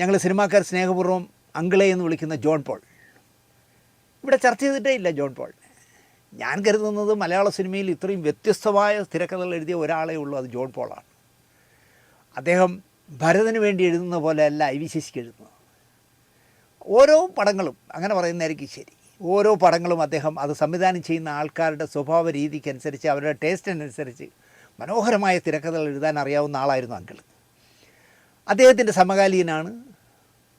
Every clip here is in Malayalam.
ഞങ്ങൾ സിനിമാക്കാർ സ്നേഹപൂർവം അങ്കിളെ എന്ന് വിളിക്കുന്ന ജോൺ പോൾ. ഇവിടെ ചർച്ച ചെയ്തിട്ടേ ഇല്ല ജോൺ പോൾ. ഞാൻ കരുതുന്നത് മലയാള സിനിമയിൽ ഇത്രയും വ്യത്യസ്തമായ തിരക്കഥകൾ എഴുതിയ ഒരാളേ ഉള്ളൂ അത് ജോൺ പോളാണ് അദ്ദേഹം ഭരതന് വേണ്ടി എഴുതുന്ന പോലെയല്ല ഐ വി ശശിക്ക് എഴുതുന്നത്. ഓരോ പടങ്ങളും അങ്ങനെ പറയുന്നതായിരിക്കും ശരി. ഓരോ പടങ്ങളും അദ്ദേഹം അത് സംവിധാനം ചെയ്യുന്ന ആൾക്കാരുടെ സ്വഭാവ രീതിക്കനുസരിച്ച് അവരുടെ ടേസ്റ്റിനനുസരിച്ച് മനോഹരമായ തിരക്കഥകൾ എഴുതാൻ അറിയാവുന്ന ആളായിരുന്നു അങ്കിൾ. അദ്ദേഹത്തിന്റെ സമകാലീനാണ്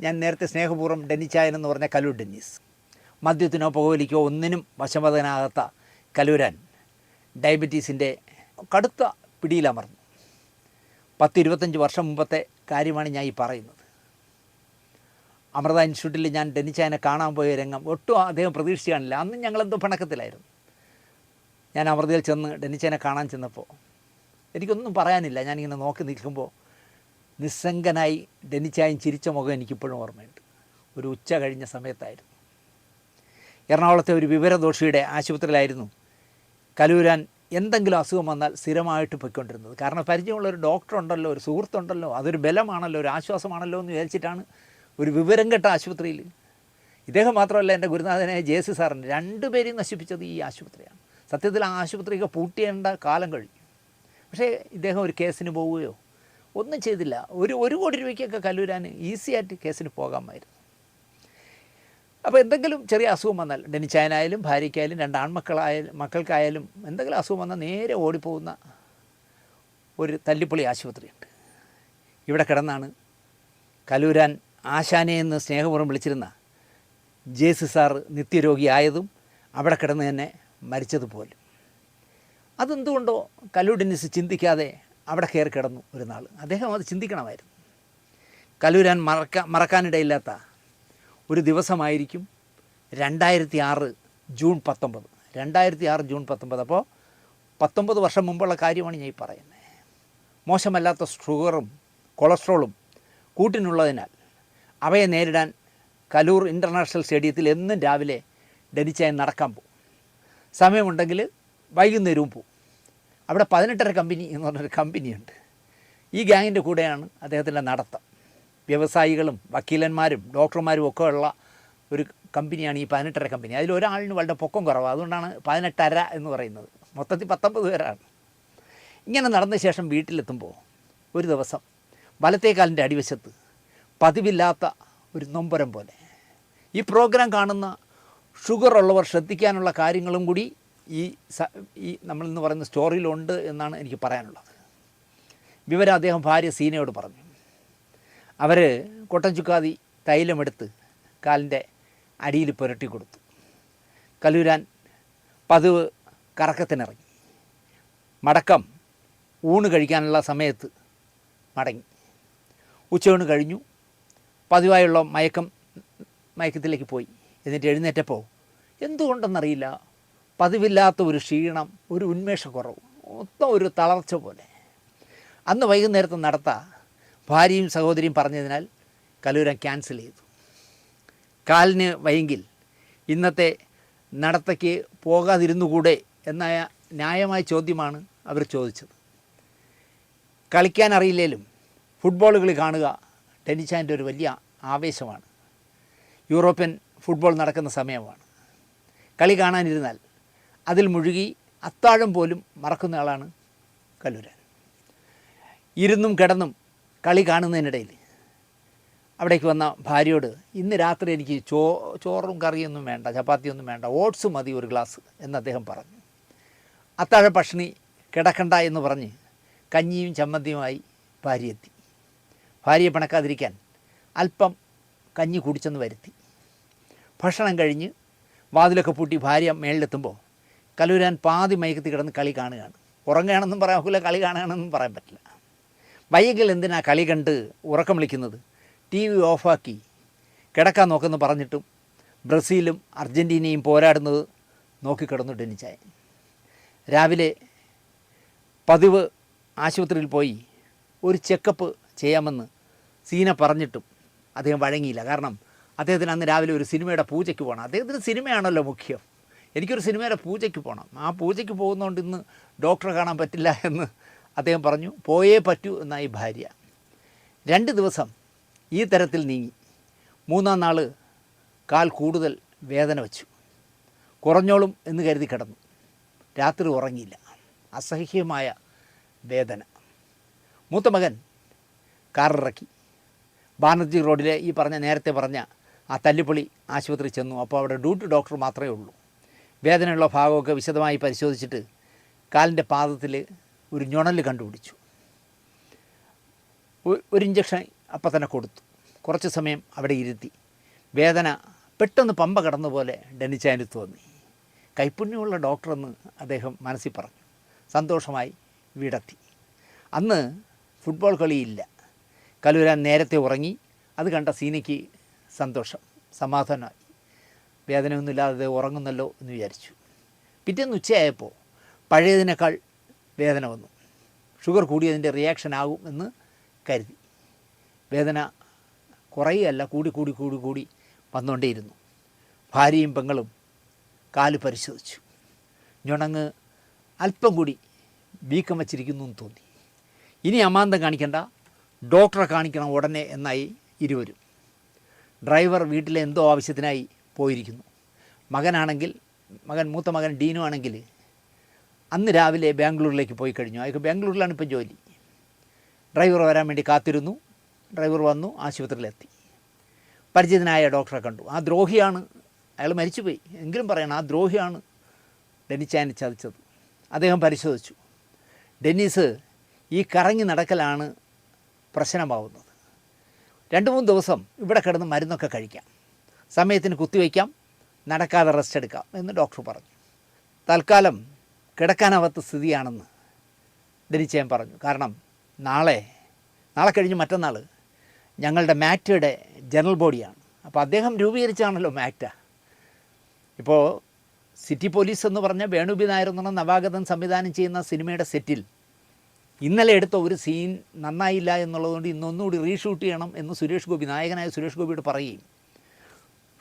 ഞാൻ നേരത്തെ സ്നേഹപൂർവം ഡെന്നിച്ചായൻ എന്ന് പറഞ്ഞ കലൂർ ഡെന്നീസ്. മദ്യത്തിനോ പുകവലിക്കോ ഒന്നിനും വശമതനാകാത്ത കലൂരാൻ ഡയബറ്റീസിന്റെ കടുത്ത പിടിയിലമർന്നു. പത്ത് ഇരുപത്തഞ്ച് വർഷം മുമ്പത്തെ കാര്യമാണ് ഞാൻ ഈ പറയുന്നത്. അമൃത ഇൻസ്റ്റിറ്റ്യൂട്ടിൽ ഞാൻ ഡെന്നിച്ചായനെ കാണാൻ പോയ രംഗം ഒട്ടും അദ്ദേഹം പ്രതീക്ഷിച്ച് കാണില്ല. അന്ന് ഞങ്ങളെന്തോ പണക്കത്തിലായിരുന്നു. ഞാൻ അമൃതയിൽ ചെന്ന് ഡെന്നിച്ചായനെ കാണാൻ ചെന്നപ്പോൾ എനിക്കൊന്നും പറയാനില്ല. ഞാനിങ്ങനെ നോക്കി നിൽക്കുമ്പോൾ നിസ്സംഗനായി ഡെനിച്ചായും ചിരിച്ച മുഖം എനിക്കിപ്പോഴും ഓർമ്മയുണ്ട്. ഒരു ഉച്ച കഴിഞ്ഞ സമയത്തായിരുന്നു. എറണാകുളത്തെ ഒരു വിവരദോഷിയുടെ ആശുപത്രിയിലായിരുന്നു കലൂരാൻ എന്തെങ്കിലും അസുഖം വന്നാൽ സ്ഥിരമായിട്ട് പൊയ്ക്കൊണ്ടിരുന്നത്. കാരണം പരിചയമുള്ള ഒരു ഡോക്ടർ ഉണ്ടല്ലോ ഒരു സുഹൃത്തുണ്ടല്ലോ അതൊരു ബലമാണല്ലോ ഒരു ആശ്വാസമാണല്ലോ എന്ന് വിചാരിച്ചിട്ടാണ് ഒരു വിവരം കെട്ട ആശുപത്രിയിൽ. ഇദ്ദേഹം മാത്രമല്ല എന്റെ ഗുരുനാഥനായ ജെ സി സാറിന് രണ്ടുപേരെയും നശിപ്പിച്ചത് ഈ ആശുപത്രിയാണ്. സത്യത്തിൽ ആ ആശുപത്രിയൊക്കെ പൂട്ടിയേണ്ട കാലം കഴിഞ്ഞു. പക്ഷേ ഇദ്ദേഹം ഒരു കേസിന് പോവുകയോ ഒന്നും ചെയ്തില്ല. ഒരു ഒരു കോടി രൂപയ്ക്കൊക്കെ കല്ലൂരാൻ ഈസി ആയിട്ട് കേസിന് പോകാമായിരുന്നു. അപ്പോൾ എന്തെങ്കിലും ചെറിയ അസുഖം വന്നാൽ ഡെനിച്ചായനായാലും ഭാര്യയ്ക്കായാലും രണ്ട് ആൺമക്കളായാലും മക്കൾക്കായാലും എന്തെങ്കിലും അസുഖം വന്നാൽ നേരെ ഓടിപ്പോകുന്ന ഒരു തല്ലിപ്പൊളി ആശുപത്രിയുണ്ട്. ഇവിടെ കിടന്നാണ് കലൂരാൻ ആശാനെ എന്ന് സ്നേഹപൂർവം വിളിച്ചിരുന്ന ജേസി സാർ നിത്യരോഗിയായതും അവിടെ കിടന്ന് തന്നെ മരിച്ചതുപോലും. അതെന്തുകൊണ്ടോ കലൂ ഡെന്നിസ് ചിന്തിക്കാതെ അവിടെ കയറി കിടന്നു ഒരു നാൾ. അദ്ദേഹം അത് ചിന്തിക്കണമായിരുന്നു. കലൂരാൻ മറക്ക മറക്കാനിടയില്ലാത്ത ഒരു ദിവസമായിരിക്കും രണ്ടായിരത്തി ആറ് ജൂൺ പത്തൊമ്പത്. രണ്ടായിരത്തി ആറ് ജൂൺ പത്തൊമ്പത്. അപ്പോൾ പത്തൊമ്പത് വർഷം മുമ്പുള്ള കാര്യമാണ് ഞാൻ ഈ പറയുന്നത് മോശമല്ലാത്ത ഷുഗറും കൊളസ്ട്രോളും കൂട്ടിനുള്ളതിനാൽ അവയെ നേരിടാൻ കലൂർ ഇന്റർനാഷണൽ സ്റ്റേഡിയത്തിൽ എന്നും രാവിലെ ഡെനിച്ചായി നടക്കാൻ പോകും. സമയമുണ്ടെങ്കിൽ വൈകുന്നേരവും പോകും. അവിടെ പതിനെട്ടര കമ്പനി എന്ന് പറഞ്ഞൊരു കമ്പനിയുണ്ട്. ഈ ഗ്യാങ്ങിന്റെ കൂടെയാണ് അദ്ദേഹത്തിന്റെ നടത്തം. വ്യവസായികളും വക്കീലന്മാരും ഡോക്ടർമാരും ഒക്കെ ഉള്ള ഒരു കമ്പനിയാണ് ഈ പതിനെട്ടര കമ്പനി. അതിൽ ഒരാളിന് വളരെ പൊക്കം കുറവാണ്. അതുകൊണ്ടാണ് പതിനെട്ടര എന്ന് പറയുന്നത്. മൊത്തത്തിൽ പത്തൊമ്പത് പേരാണ്. ഇങ്ങനെ നടന്ന ശേഷം വീട്ടിലെത്തുമ്പോൾ ഒരു ദിവസം വലത്തേക്കാലിന്റെ അടിവശത്ത് പതിവില്ലാത്ത ഒരു നൊമ്പരം പോലെ ഈ പ്രോഗ്രാം കാണുന്ന ഷുഗർ ഉള്ളവർ ശ്രദ്ധിക്കാനുള്ള കാര്യങ്ങളും കൂടി ഈ ഈ നമ്മളിന്ന് പറയുന്ന സ്റ്റോറിയിലുണ്ട് എന്നാണ് എനിക്ക് പറയാനുള്ളത്. വിവരം അദ്ദേഹം ഭാര്യ സീനയോട് പറഞ്ഞു. അവർ കൊട്ടൻ ചുക്കാതി തൈലമെടുത്ത് കാലിന്റെ അടിയിൽ പുരട്ടി കൊടുത്തു. കലൂരാൻ പതിവ് കറക്കത്തിനിറങ്ങി. മടക്കം ഊണ് കഴിക്കാനുള്ള സമയത്ത് മടങ്ങി. ഉച്ചയൂണ് കഴിഞ്ഞു. പതിവായുള്ള മയക്കം മയക്കത്തിലേക്ക് പോയി. എന്നിട്ട് എഴുന്നേറ്റപ്പോൾ എന്തുകൊണ്ടെന്നറിയില്ല. പതിവില്ലാത്ത ഒരു ക്ഷീണം ഒരു ഉന്മേഷക്കുറവ് മൊത്തം ഒരു തളർച്ച പോലെ. അന്ന് വൈകുന്നേരത്ത് നടത്ത ഭാര്യയും സഹോദരിയും പറഞ്ഞതിനാൽ കലൂരം ക്യാൻസൽ ചെയ്തു. കാലിന് വയ്യെങ്കിൽ ഇന്നത്തെ നടത്തയ്ക്ക് പോകാതിരുന്നുകൂടെ എന്ന ന്യായമായ ചോദ്യമാണ് അവർ ചോദിച്ചത്. കളിക്കാൻ അറിയില്ലേലും ഫുട്ബോൾ കളി കാണുക ടെനിച്ചാന്റെ ഒരു വലിയ ആവേശമാണ്. യൂറോപ്യൻ ഫുട്ബോൾ നടക്കുന്ന സമയമാണ്. കളി കാണാനിരുന്നാൽ അതിൽ മുഴുകി അത്താഴം പോലും മറക്കുന്ന ആളാണ് കല്ലൂരാൻ. ഇരുന്നും കിടന്നും കളി കാണുന്നതിനിടയിൽ അവിടേക്ക് വന്ന ഭാര്യയോട് ഇന്ന് രാത്രി എനിക്ക് ചോ ചോറും കറിയൊന്നും വേണ്ട ചപ്പാത്തിയൊന്നും വേണ്ട ഓട്സ് മതി ഒരു ഗ്ലാസ് എന്ന് അദ്ദേഹം പറഞ്ഞു. അത്താഴ ഭക്ഷണി കിടക്കണ്ട എന്ന് പറഞ്ഞ് കഞ്ഞിയും ചമ്മന്തിയുമായി ഭാര്യ എത്തി ഭാര്യയെ പിണക്കാതിരിക്കാൻ അല്പം കഞ്ഞി കുടിച്ചെന്ന് വരുത്തി. ഭക്ഷണം കഴിഞ്ഞ് വാതിലൊക്കെ പൂട്ടി ഭാര്യ മേളിലെത്തുമ്പോൾ കലൂരാൻ പാതി മയക്കത്തിൽ കിടന്ന് കളി കാണുകയാണ്. ഉറങ്ങുകയാണെന്നും പറയാൻ ഒക്കില്ല കളി കാണുകയാണെന്നും പറയാൻ പറ്റില്ല. വൈകിൽ എന്തിനാ കളി കണ്ട് ഉറക്കം വിളിക്കുന്നത്? ടി വി ഓഫാക്കി. കിടക്കാൻ നോക്കുമെന്ന് പറഞ്ഞിട്ടും ബ്രസീലും അർജന്റീനയും പോരാടുന്നത് നോക്കിക്കിടന്നു ടെനിച്ചായൻ രാവിലെ പതിവ് ആശുപത്രിയിൽ പോയി ഒരു ചെക്കപ്പ് ചെയ്യാമെന്ന് സീന പറഞ്ഞിട്ടും അദ്ദേഹം വഴങ്ങിയില്ല. കാരണം അദ്ദേഹത്തിന് അന്ന് രാവിലെ ഒരു സിനിമയുടെ പൂജയ്ക്ക് പോകണം. അദ്ദേഹത്തിന് സിനിമയാണല്ലോ മുഖ്യം. എനിക്കൊരു സിനിമയുടെ പൂജയ്ക്ക് പോകണം ആ പൂജയ്ക്ക് പോകുന്നതുകൊണ്ട് ഇന്ന് ഡോക്ടറെ കാണാൻ പറ്റില്ല എന്ന് അദ്ദേഹം പറഞ്ഞു. പോയേ പറ്റൂ എന്നായി ഭാര്യ. രണ്ട് ദിവസം ഈ തരത്തിൽ നീങ്ങി. മൂന്നാം നാൾ കാൽ കൂടുതൽ വേദന വച്ചു. കുറഞ്ഞോളും എന്ന് കരുതി കിടന്നു. രാത്രി ഉറങ്ങിയില്ല. അസഹ്യമായ വേദന. മൂത്ത മകൻ കാറിറക്കി. ബാനർജി റോഡിലെ ഈ പറഞ്ഞ നേരത്തെ പറഞ്ഞ ആ തല്ലിപ്പൊളി ആശുപത്രി ചെന്നു. അപ്പോൾ അവിടെ ഡ്യൂട്ടി ഡോക്ടർ മാത്രമേ ഉള്ളൂ. വേദനയുള്ള ഭാഗമൊക്കെ വിശദമായി പരിശോധിച്ചിട്ട് കാലിന്റെ പാദത്തിൽ ഒരു ഞൊണൽ കണ്ടുപിടിച്ചു. ഒരു ഇഞ്ചക്ഷൻ അപ്പം തന്നെ കൊടുത്തു. കുറച്ച് സമയം അവിടെ ഇരുത്തി. വേദന പെട്ടെന്ന് പമ്പ കടന്ന പോലെ ഡെന്നിച്ചാന് തോന്നി കൈപ്പുണ്യമുള്ള ഡോക്ടറെന്ന് അദ്ദേഹം മനസ്സിൽ പറഞ്ഞു. സന്തോഷമായി വീടെത്തി. അന്ന് ഫുട്ബോൾ കളിയില്ല. കലൂരാൻ നേരത്തെ ഉറങ്ങി. അത് കണ്ട സീനയ്ക്ക് സന്തോഷം. സമാധാനമായി. വേദനയൊന്നുമില്ലാതെ ഉറങ്ങുന്നല്ലോ എന്ന് വിചാരിച്ചു. പിറ്റേന്ന് ഉച്ചയായപ്പോൾ പഴയതിനേക്കാൾ വേദന വന്നു. ഷുഗർ കൂടിയതിന്റെ റിയാക്ഷൻ ആകും എന്ന് കരുതി. വേദന കുറയുകയല്ല കൂടി കൂടി കൂടി കൂടി വന്നുകൊണ്ടേയിരുന്നു ഭാര്യയും പെങ്ങളും കാൽ പരിശോധിച്ചു. ഞൊണങ്ങ് അല്പം കൂടി വീക്കം വച്ചിരിക്കുന്നു എന്ന് തോന്നി. ഇനി അമാന്തം കാണിക്കണ്ട ഡോക്ടറെ കാണിക്കണം ഉടനെ എന്നായി ഇരുവരും. ഡ്രൈവർ വീട്ടിലെ എന്തോ ആവശ്യത്തിനായി പോയിരിക്കുന്നു. മകനാണെങ്കിൽ മകൻ മൂത്ത മകൻ ഡീനു ആണെങ്കിൽ അന്ന് രാവിലെ ബാംഗ്ലൂരിലേക്ക് പോയി കഴിഞ്ഞു. അയാൾക്ക് ബാംഗ്ലൂരിലാണ് ഇപ്പം ജോലി. ഡ്രൈവർ വരാൻ വേണ്ടി കാത്തിരുന്നു. ഡ്രൈവർ വന്നു ആശുപത്രിയിലെത്തി. പരിചിതനായ ഡോക്ടറെ കണ്ടു. ആ ദ്രോഹിയാണ്. അയാൾ മരിച്ചുപോയി. എങ്കിലും പറയണം ആ ദ്രോഹിയാണ് ഡെന്നിച്ചാനെ ചതിച്ചത്. അദ്ദേഹം പരിശോധിച്ചു. ഡെന്നീസ് ഈ കറങ്ങി നടക്കലാണ് പ്രശ്നമാവുന്നത്. രണ്ട് മൂന്ന് ദിവസം ഇവിടെ കിടന്ന് മരുന്നൊക്കെ കഴിക്കാം. സമയത്തിന് കുത്തിവയ്ക്കാം നടക്കാതെ റെസ്റ്റ് എടുക്കാം എന്ന് ഡോക്ടർ പറഞ്ഞു. തൽക്കാലം കിടക്കാനാവാത്ത സ്ഥിതിയാണെന്ന് ഡെനിച്ചയൻ പറഞ്ഞു. കാരണം നാളെ നാളെ കഴിഞ്ഞ് മറ്റന്നാൾ ഞങ്ങളുടെ മാറ്റയുടെ ജനറൽ ബോഡിയാണ് അപ്പോൾ അദ്ദേഹം രൂപീകരിച്ചാണല്ലോ മാറ്റ. ഇപ്പോൾ സിറ്റി പോലീസ് എന്ന് പറഞ്ഞ വേണുബി നായർ എന്നുള്ള നവാഗതൻ സംവിധാനം ചെയ്യുന്ന സിനിമയുടെ സെറ്റിൽ ഇന്നലെ എടുത്ത ഒരു സീൻ നന്നായില്ല എന്നുള്ളതുകൊണ്ട് ഇന്നൊന്നുകൂടി റീഷൂട്ട് ചെയ്യണം എന്ന് സുരേഷ് ഗോപി നായകനായ സുരേഷ് ഗോപിയോട് പറയുകയും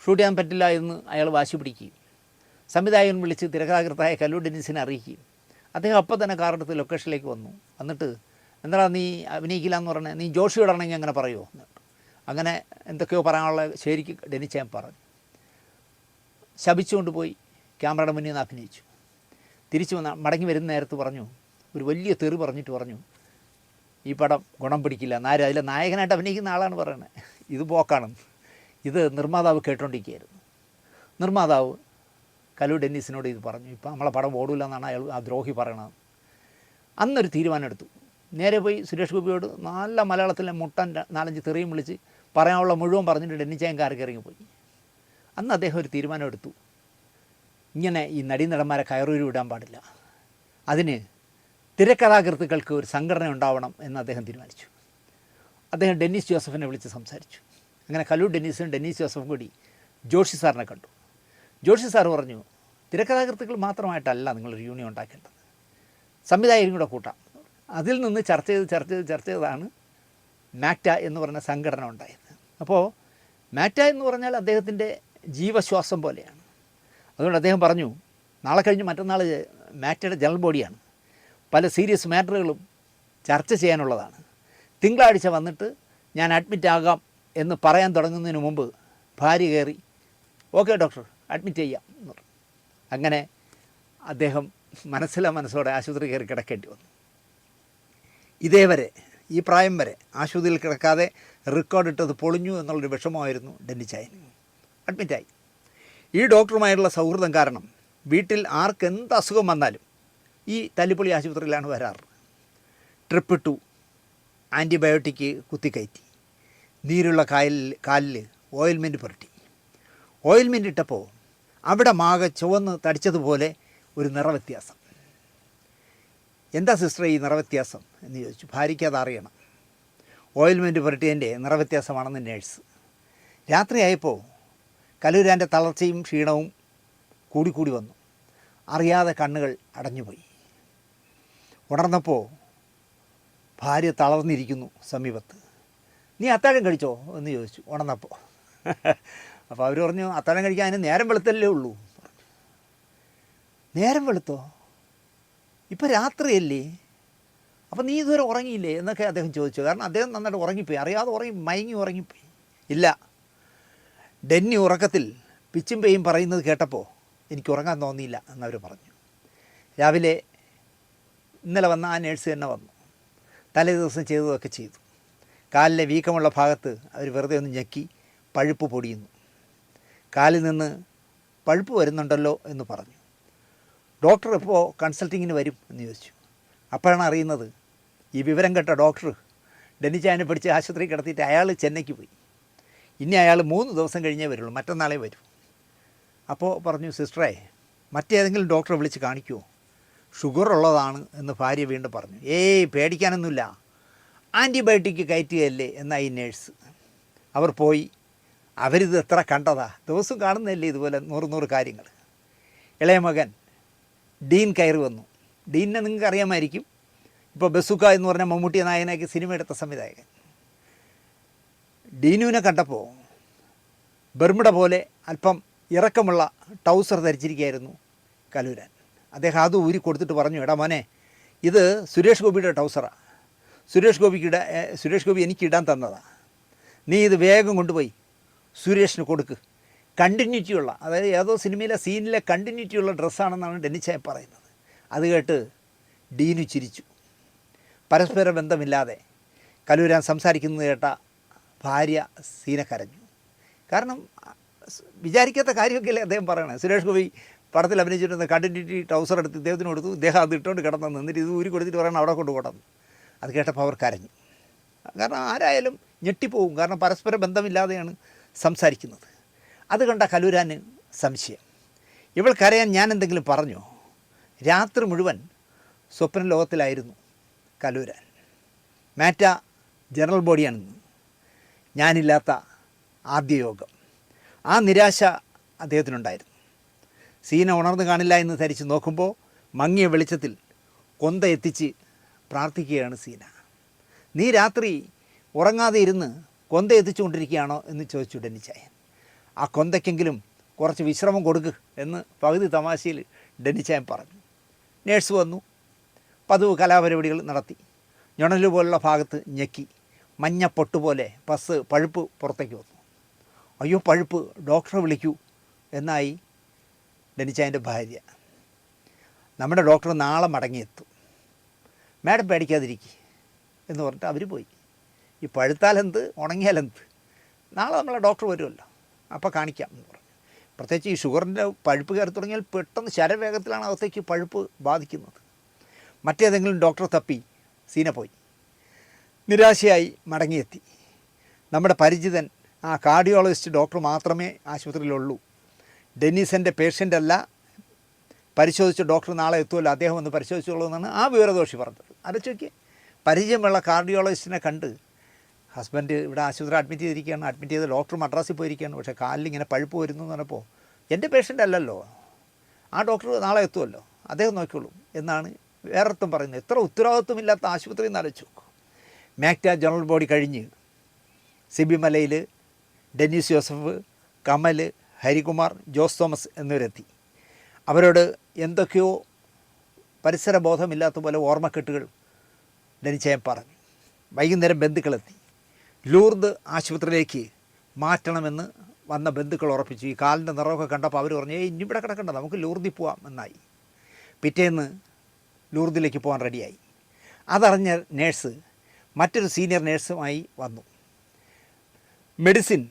ഷൂട്ട് ചെയ്യാൻ പറ്റില്ല എന്ന് അയാൾ വാശി പിടിക്കുകയും സംവിധായകൻ വിളിച്ച് തിരക്കഥാകൃത്തായ കല്ലു ഡെനിസിനെ അറിയിക്കുകയും അദ്ദേഹം അപ്പം തന്നെ കാറെടുത്ത് ലൊക്കേഷനിലേക്ക് വന്നു. എന്നിട്ട് എന്താ നീ അഭിനയിക്കില്ല എന്ന് പറഞ്ഞാൽ നീ ജോഷിയോടാണെങ്കിൽ അങ്ങനെ പറയുമോ അങ്ങനെ എന്തൊക്കെയോ പറയാനുള്ള ശരിക്ക് ഞാൻ പറഞ്ഞു. ശപിച്ചുകൊണ്ട് പോയി ക്യാമറയുടെ മുന്നിൽ നിന്ന് അഭിനയിച്ചു. തിരിച്ചു വന്ന മടങ്ങി വരുന്ന നേരത്ത് പറഞ്ഞു ഒരു വലിയ തെറി പറഞ്ഞിട്ട് പറഞ്ഞു ഈ പടം ഗുണം പിടിക്കില്ല. നാര് അതിലെ നായകനായിട്ട് അഭിനയിക്കുന്ന ആളാണ് പറയുന്നത് ഇത് പോക്കാണ് ഇത് നിർമ്മാതാവ് കേട്ടോണ്ടിരിക്കുകയായിരുന്നു. നിർമ്മാതാവ് കലു ഡെന്നീസിനോട് ഇത് പറഞ്ഞു ഇപ്പം നമ്മളെ പടം ഓടില്ല എന്നാണ് അയാൾ ആ ദ്രോഹി പറയണത്. അന്നൊരു തീരുമാനം എടുത്തു നേരെ പോയി സുരേഷ് ഗോപിയോട് നല്ല മലയാളത്തിലെ മുട്ടൻ നാലഞ്ച് തെറിയും വിളിച്ച് പറയാനുള്ള മുഴുവൻ പറഞ്ഞിട്ട് ഡെന്നിച്ചായൻ കാർക്ക് ഇറങ്ങിപ്പോയി. അന്ന് അദ്ദേഹം ഒരു തീരുമാനം എടുത്തു ഇങ്ങനെ ഈ നടീനടന്മാരെ കയറൂരി വിടാൻ പാടില്ല. അതിന് തിരക്കഥാകൃത്തുക്കൾക്ക് ഒരു സംഘടന ഉണ്ടാവണം എന്ന് അദ്ദേഹം തീരുമാനിച്ചു. അദ്ദേഹം ഡെന്നിസ് ജോസഫിനെ വിളിച്ച് സംസാരിച്ചു. അങ്ങനെ കല്ലു ഡെന്നീസും ഡെന്നീസ് ജോസഫും കൂടി ജോഷി സാറിനെ കണ്ടു. ജോഷി സാർ പറഞ്ഞു തിരക്കഥാകൃത്തുക്കൾ മാത്രമായിട്ടല്ല നിങ്ങളൊരു യൂണിയൻ ഉണ്ടാക്കേണ്ടത്. സംവിധായകരും കൂടെ കൂട്ടാം. അതിൽ നിന്ന് ചർച്ച ചെയ്ത് ചർച്ച ചെയ്ത് ചർച്ച ചെയ്താണ് മാക്റ്റ എന്ന് പറഞ്ഞ സംഘടന ഉണ്ടായത്. അപ്പോൾ മാറ്റ എന്ന് പറഞ്ഞാൽ അദ്ദേഹത്തിന്റെ ജീവശ്വാസം പോലെയാണ്. അതുകൊണ്ട് അദ്ദേഹം പറഞ്ഞു നാളെ കഴിഞ്ഞ് മറ്റന്നാൾ മാറ്റയുടെ ജനറൽ ബോഡിയാണ്. പല സീരിയസ് മാറ്ററുകളും ചർച്ച ചെയ്യാനുള്ളതാണ്. തിങ്കളാഴ്ച വന്നിട്ട് ഞാൻ അഡ്മിറ്റ് ആകാം എന്ന് പറയാൻ തുടങ്ങുന്നതിന് മുമ്പ് ഭാര്യ കയറി ഓക്കെ ഡോക്ടർ അഡ്മിറ്റ് ചെയ്യാം എന്ന് പറഞ്ഞു. അങ്ങനെ അദ്ദേഹം മനസ്സിലെ മനസ്സോടെ ആശുപത്രി കയറി കിടക്കേണ്ടി വന്നു. ഇതേവരെ ഈ പ്രായം വരെ ആശുപത്രിയിൽ കിടക്കാതെ റെക്കോർഡ് ഇട്ടത് പൊളിഞ്ഞു എന്നുള്ളൊരു വിഷമമായിരുന്നു ഡെന്നിച്ചായന് അഡ്മിറ്റായി ഈ ഡോക്ടറുമായുള്ള സൗഹൃദം കാരണം വീട്ടിൽ ആർക്ക് എന്ത് അസുഖം വന്നാലും ഈ തല്ലിപ്പൊളി ആശുപത്രിയിലാണ് വരാറ്. ട്രിപ്പ് ഇട്ടു ആന്റിബയോട്ടിക് കുത്തിക്കയറ്റി. നീരുള്ള കായലിൽ കാലിൽ ഓയിൽമെന്റ് പുരട്ടി. ഓയിൽമെന്റ് ഇട്ടപ്പോൾ അവിടെ മാകെ ചുവന്ന് തടിച്ചതുപോലെ ഒരു നിറവ്യത്യാസം. എന്താ സിസ്റ്റർ ഈ നിറവ്യത്യാസം എന്ന് ചോദിച്ചു. ഭാര്യയ്ക്ക് അത് അറിയണം. ഓയിൽമെന്റ് പുരട്ടിയതിന്റെ നിറവ്യത്യാസമാണെന്ന് നേഴ്സ് രാത്രിയായപ്പോൾ കലൂരാന്റെ തളർച്ചയും ക്ഷീണവും കൂടിക്കൂടി വന്നു. അറിയാതെ കണ്ണുകൾ അടഞ്ഞുപോയി. ഉണർന്നപ്പോൾ ഭാര്യ തളർന്നിരിക്കുന്നു സമീപത്ത്. നീ അത്താഴം കഴിച്ചോ? എന്ന് ചോദിച്ചു. ഉണർന്നപ്പോൾ അപ്പോൾ അവർ പറഞ്ഞു അത്താഴം കഴിക്കാൻ അതിന് നേരം വെളുത്തല്ലേ ഉള്ളൂ. നേരം വെളുത്തോ? ഇപ്പം രാത്രിയല്ലേ? അപ്പം നീ ഇതുവരെ ഉറങ്ങിയില്ലേ? എന്നൊക്കെ അദ്ദേഹം ചോദിച്ചു. കാരണം അദ്ദേഹം നന്നായിട്ട് ഉറങ്ങിപ്പോയി. അറിയാതെ ഉറങ്ങി മയങ്ങി ഉറങ്ങിപ്പോയി. ഇല്ല. ഡെന്നി ഉറക്കത്തിൽ പിച്ചും പേയും പറയുന്നത് കേട്ടപ്പോൾ എനിക്ക് ഉറങ്ങാൻ തോന്നിയില്ല എന്നവർ പറഞ്ഞു. രാവിലെ ഇന്നലെ വന്ന ആ നേഴ്സ് തന്നെ വന്നു. തലേ ദിവസം ചെയ്തതൊക്കെ ചെയ്തു. കാലിലെ വീക്കമുള്ള ഭാഗത്ത് അവർ വെറുതെ ഒന്ന് ഞെക്കി പഴുപ്പ് പൊടിയുന്നു. കാലിൽ നിന്ന് പഴുപ്പ് വരുന്നുണ്ടല്ലോ എന്ന് പറഞ്ഞു. ഡോക്ടർ ഇപ്പോൾ കൺസൾട്ടിങ്ങിന് വരും എന്ന് ചോദിച്ചു. അപ്പോഴാണ് അറിയുന്നത് ഈ വിവരം കേട്ട ഡോക്ടർ ഡെന്നിച്ചാനെ പിടിച്ച് ആശുപത്രി കിടത്തിയിട്ട് അയാൾ ചെന്നൈക്ക് പോയി. ഇനി അയാൾ മൂന്ന് ദിവസം കഴിഞ്ഞേ വരുള്ളൂ മറ്റന്നാളേ വരൂ. അപ്പോൾ പറഞ്ഞു സിസ്റ്ററെ മറ്റേതെങ്കിലും ഡോക്ടറെ വിളിച്ച് കാണിക്കുമോ ഷുഗർ ഉള്ളതാണ് എന്ന് ഭാര്യ വീണ്ടും പറഞ്ഞു. ഏയ് പേടിക്കാനൊന്നുമില്ല. ആന്റിബയോട്ടിക് കയറ്റുകയല്ലേ എന്നായി നേഴ്സ്. അവർ പോയി. അവരിത് എത്ര കണ്ടതാ? ദിവസം കാണുന്നതല്ലേ ഇതുപോലെ നൂറ് നൂറ് കാര്യങ്ങൾ. ഇളയ മകൻ ഡീൻ കയറി വന്നു. ഡീനിനെ നിങ്ങൾക്ക് അറിയാമായിരിക്കും. ഇപ്പോൾ ബസുക്ക എന്ന് പറഞ്ഞ മമ്മൂട്ടി നായകനാക്കി സിനിമ എടുത്ത സംവിധായകൻ. ഡീനുവിനെ കണ്ടപ്പോൾ ബർമുട പോലെ അല്പം ഇറക്കമുള്ള ടൗസർ ധരിച്ചിരിക്കുകയായിരുന്നു കലൂരാൻ. അദ്ദേഹം അത് ഊരി കൊടുത്തിട്ട് പറഞ്ഞു എടാ മോനെ ഇത് സുരേഷ് ഗോപിയുടെ ടൗസറാണ് സുരേഷ് ഗോപിക്ക് സുരേഷ് ഗോപി എനിക്ക് ഇടാൻ തന്നതാണ് നീ ഇത് വേഗം കൊണ്ടുപോയി. സുരേഷിന് കൊടുക്ക്. കണ്ടിന്യൂറ്റിയുള്ള അതായത് ഏതോ സിനിമയിലെ സീനിലെ കണ്ടിന്യൂറ്റിയുള്ള ഡ്രസ്സാണെന്നാണ് ഡെനിച്ചായ പറയുന്നത്. അത് കേട്ട് ഡീനു ചിരിച്ചു. പരസ്പര ബന്ധമില്ലാതെ കലൂരാൻ സംസാരിക്കുന്നത് കേട്ട ഭാര്യ സീന കരഞ്ഞു. കാരണം വിചാരിക്കാത്ത കാര്യമൊക്കെയല്ലേ അദ്ദേഹം പറയണത് സുരേഷ് ഗോപി പടത്തിൽ അഭിനയിച്ചിരുന്ന കണ്ടിന്യൂറ്റി ട്രൗസർ എടുത്ത് ഇദ്ദേഹത്തിന് കൊടുത്തു. ഇദ്ദേഹം അത് ഇട്ടുകൊണ്ട് കിടന്നു. നിന്നിട്ട് ഇത് ഊരി കൊടുത്തിട്ട് പറയണം അവിടെ കൊണ്ട് അത് കേട്ടപ്പോൾ അവർ കരഞ്ഞു. കാരണം ആരായാലും ഞെട്ടിപ്പോവും കാരണം പരസ്പര ബന്ധമില്ലാതെയാണ് സംസാരിക്കുന്നത്. അത് കണ്ട കലൂരാന് സംശയം. ഇവൾ കരയാൻ ഞാൻ എന്തെങ്കിലും പറഞ്ഞോ? രാത്രി മുഴുവൻ സ്വപ്ന ലോകത്തിലായിരുന്നു കലൂരാൻ. മാറ്റ ജനറൽ ബോഡിയാണെന്ന് ഞാനില്ലാത്ത ആദ്യ യോഗം. ആ നിരാശ അദ്ദേഹത്തിനുണ്ടായിരുന്നു. സീന ഉണർന്നു കാണില്ല എന്ന് ധരിച്ച് നോക്കുമ്പോൾ മങ്ങിയ വെളിച്ചത്തിൽ കൊന്ത എത്തിച്ച് പ്രാർത്ഥിക്കുകയാണ് സീന. നീ രാത്രി ഉറങ്ങാതെ ഇരുന്ന് കൊന്ത എത്തിച്ചുകൊണ്ടിരിക്കുകയാണോ എന്ന് ചോദിച്ചു ഡെന്നിച്ചായൻ. ആ കൊന്തയ്ക്കെങ്കിലും കുറച്ച് വിശ്രമം കൊടുക്ക് എന്ന് പകുതി തമാശയിൽ ഡെന്നിച്ചായൻ പറഞ്ഞു. നേഴ്സ് വന്നു. പതിവ് കലാപരിപാടികൾ നടത്തി. ഞൊണൽ പോലുള്ള ഭാഗത്ത് ഞെക്കി മഞ്ഞ പൊട്ടുപോലെ പസ് പഴുപ്പ് പുറത്തേക്ക് വന്നു. അയ്യോ പഴുപ്പ് ഡോക്ടറെ വിളിക്കൂ എന്നായി ഡെനിച്ചായന്റെ ഭാര്യ. നമ്മുടെ ഡോക്ടർ നാളെ മടങ്ങിയെത്തും. മാഡം പേടിക്കാതിരിക്കുക എന്ന് പറഞ്ഞിട്ട് അവർ പോയി. ഈ പഴുത്താലെന്ത് ഉണങ്ങിയാലെന്ത് നാളെ നമ്മളെ ഡോക്ടർ വരുമല്ലോ. അപ്പോൾ കാണിക്കാം എന്ന് പറഞ്ഞു. പ്രത്യേകിച്ച് ഈ ഷുഗറിന്റെ പഴുപ്പ് കയറി തുടങ്ങിയാൽ പെട്ടെന്ന് ശരവേഗത്തിലാണ് അകത്തേക്ക് പഴുപ്പ് ബാധിക്കുന്നത്. മറ്റേതെങ്കിലും ഡോക്ടർ തപ്പി സീന പോയി. നിരാശയായി മടങ്ങിയെത്തി. നമ്മുടെ പരിചിതൻ ആ കാർഡിയോളജിസ്റ്റ് ഡോക്ടർ മാത്രമേ ആശുപത്രിയിലുള്ളൂ. ഡെന്നീസന്റെ പേഷ്യന്റ് അല്ല പരിശോധിച്ച ഡോക്ടർ നാളെ എത്തുമല്ലോ അദ്ദേഹം ഒന്ന് പരിശോധിച്ചോളൂ എന്നാണ് ആ വിവരദോഷി പറഞ്ഞത്. ആലോചിക്ക് പരിചയമുള്ള കാർഡിയോളജിസ്റ്റിനെ കണ്ട് ഹസ്ബൻഡ് ഇവിടെ ആശുപത്രി അഡ്മിറ്റ് ചെയ്തിരിക്കുകയാണ്. അഡ്മിറ്റ് ചെയ്ത് ഡോക്ടർ മദ്രാസിൽ പോയിരിക്കുകയാണ്. പക്ഷേ കാലിൽ ഇങ്ങനെ പഴുപ്പ് വരുന്നു എന്ന് പറഞ്ഞപ്പോൾ എന്റെ പേഷ്യന്റ് അല്ലല്ലോ. ആ ഡോക്ടർ നാളെ എത്തുമല്ലോ. അദ്ദേഹം നോക്കിക്കോളും എന്നാണ് വേറൊരുത്തും പറയുന്നത്. എത്ര ഉത്തരവാദിത്വമില്ലാത്ത ആശുപത്രി എന്ന് ആലോചിച്ച് നോക്കും. മാക്ട ജനറൽ ബോഡി കഴിഞ്ഞ് സിബി മലയിൽ ഡെന്നിസ് ജോസഫ് കമൽ ഹരികുമാർ ജോസ് തോമസ് എന്നിവരെത്തി. അവരോട് എന്തൊക്കെയോ പരിസര ബോധമില്ലാത്ത പോലെ ഓർമ്മക്കെട്ടുകൾ ഡെനിച്ചയൻ പറഞ്ഞു. വൈകുന്നേരം ബന്ധുക്കളെത്തി. ലൂർദ് ആശുപത്രിയിലേക്ക് മാറ്റണമെന്ന് വന്ന ബന്ധുക്കൾ ഉറപ്പിച്ചു. ഈ കാലിന്റെ നിറമൊക്കെ കണ്ടപ്പോൾ അവർ പറഞ്ഞു ഏയ് ഇവിടെ കിടക്കണ്ട നമുക്ക് ലൂർദി പോവാം എന്നായി. പിറ്റേന്ന് ലൂർദിലേക്ക് പോകാൻ റെഡിയായി. അതറിഞ്ഞ നേഴ്സ് മറ്റൊരു സീനിയർ നേഴ്സുമായി വന്നു. മെഡിസിൻ